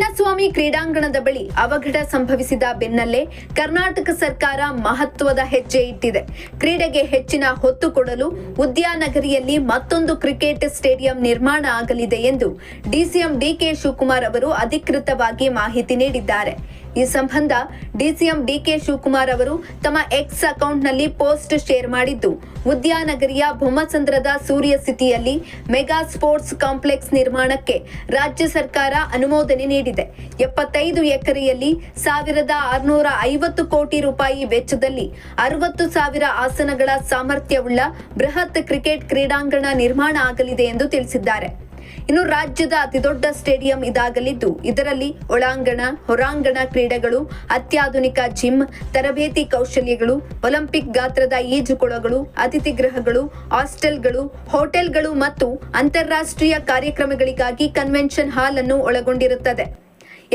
ಚಿನ್ನಸ್ವಾಮಿ ಕ್ರೀಡಾಂಗಣದ ಬಳಿ ಅವಘಡ ಸಂಭವಿಸಿದ ಬೆನ್ನಲ್ಲೇ ಕರ್ನಾಟಕ ಸರ್ಕಾರ ಮಹತ್ವದ ಹೆಜ್ಜೆ ಇಟ್ಟಿದೆ. ಕ್ರೀಡೆಗೆ ಹೆಚ್ಚಿನ ಹೊತ್ತು ಕೊಡಲು ಉದ್ಯಾನಗರಿಯಲ್ಲಿ ಮತ್ತೊಂದು ಕ್ರಿಕೆಟ್ ಸ್ಟೇಡಿಯಂ ನಿರ್ಮಾಣ ಆಗಲಿದೆ ಎಂದು ಡಿಸಿಎಂ ಡಿಕೆ ಶಿವಕುಮಾರ್ ಅವರು ಅಧಿಕೃತವಾಗಿ ಮಾಹಿತಿ ನೀಡಿದ್ದಾರೆ. ಈ ಸಂಬಂಧ ಡಿಸಿಎಂ ಡಿಕೆ ಶಿವಕುಮಾರ್ ಅವರು ತಮ್ಮ ಎಕ್ಸ್ ಅಕೌಂಟ್ನಲ್ಲಿ ಪೋಸ್ಟ್ ಶೇರ್ ಮಾಡಿದ್ದು. ಉದ್ಯಾನಗರಿಯ ಬೊಮ್ಮಸಂದ್ರದ ಸೂರ್ಯ ಸಿಟಿಯಲ್ಲಿ ಮೆಗಾ ಸ್ಪೋರ್ಟ್ಸ್ ಕಾಂಪ್ಲೆಕ್ಸ್ ನಿರ್ಮಾಣಕ್ಕೆ ರಾಜ್ಯ ಸರ್ಕಾರ ಅನುಮೋದನೆ ನೀಡಿದೆ. ಎಪ್ಪತ್ತೈದು ಎಕರೆಯಲ್ಲಿ ಸಾವಿರದ ಆರುನೂರ ಐವತ್ತು ಕೋಟಿ ರೂಪಾಯಿ ವೆಚ್ಚದಲ್ಲಿ ಅರವತ್ತು ಸಾವಿರ ಆಸನಗಳ ಸಾಮರ್ಥ್ಯವುಳ್ಳ ಬೃಹತ್ ಕ್ರಿಕೆಟ್ ಕ್ರೀಡಾಂಗಣ ನಿರ್ಮಾಣ ಆಗಲಿದೆ ಎಂದು ತಿಳಿಸಿದ್ದಾರೆ. ಇನ್ನು ರಾಜ್ಯದ ಅತಿದೊಡ್ಡ ಸ್ಟೇಡಿಯಂ ಇದಾಗಲಿದ್ದು, ಇದರಲ್ಲಿ ಒಳಾಂಗಣ, ಹೊರಾಂಗಣ ಕ್ರೀಡೆಗಳು, ಅತ್ಯಾಧುನಿಕ ಜಿಮ್, ತರಬೇತಿ ಕೌಶಲ್ಯಗಳು, ಒಲಿಂಪಿಕ್ ಗಾತ್ರದ ಈಜುಕೊಳಗಳು, ಅತಿಥಿ ಗೃಹಗಳು, ಹಾಸ್ಟೆಲ್ಗಳು, ಹೋಟೆಲ್ಗಳು ಮತ್ತು ಅಂತಾರಾಷ್ಟ್ರೀಯ ಕಾರ್ಯಕ್ರಮಗಳಿಗಾಗಿ ಕನ್ವೆನ್ಷನ್ ಹಾಲ್ ಅನ್ನು ಒಳಗೊಂಡಿರುತ್ತದೆ.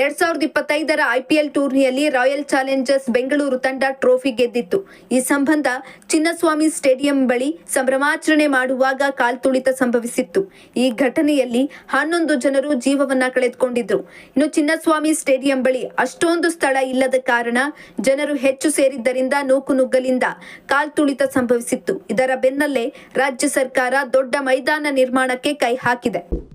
ಎರಡ್ ಸಾವಿರದ ಇಪ್ಪತ್ತೈದರ ಐಪಿಎಲ್ ಟೂರ್ನಿಯಲ್ಲಿ ರಾಯಲ್ ಚಾಲೆಂಜರ್ಸ್ ಬೆಂಗಳೂರು ತಂಡ ಟ್ರೋಫಿ ಗೆದ್ದಿತ್ತು. ಈ ಸಂಬಂಧ ಚಿನ್ನಸ್ವಾಮಿ ಸ್ಟೇಡಿಯಂ ಬಳಿ ಸಂಭ್ರಮಾಚರಣೆ ಮಾಡುವಾಗ ಕಾಲ್ತುಳಿತ ಸಂಭವಿಸಿತ್ತು. ಈ ಘಟನೆಯಲ್ಲಿ ಹನ್ನೊಂದು ಜನರು ಜೀವವನ್ನ ಕಳೆದುಕೊಂಡಿದ್ರು. ಇನ್ನು ಚಿನ್ನಸ್ವಾಮಿ ಸ್ಟೇಡಿಯಂ ಬಳಿ ಅಷ್ಟೊಂದು ಸ್ಥಳ ಇಲ್ಲದ ಕಾರಣ ಜನರು ಹೆಚ್ಚು ಸೇರಿದ್ದರಿಂದ ನೂಕುನುಗ್ಗಲಿಂದ ಕಾಲ್ತುಳಿತ ಸಂಭವಿಸಿತ್ತು. ಇದರ ಬೆನ್ನಲ್ಲೇ ರಾಜ್ಯ ಸರ್ಕಾರ ದೊಡ್ಡ ಮೈದಾನ ನಿರ್ಮಾಣಕ್ಕೆ ಕೈ ಹಾಕಿದೆ.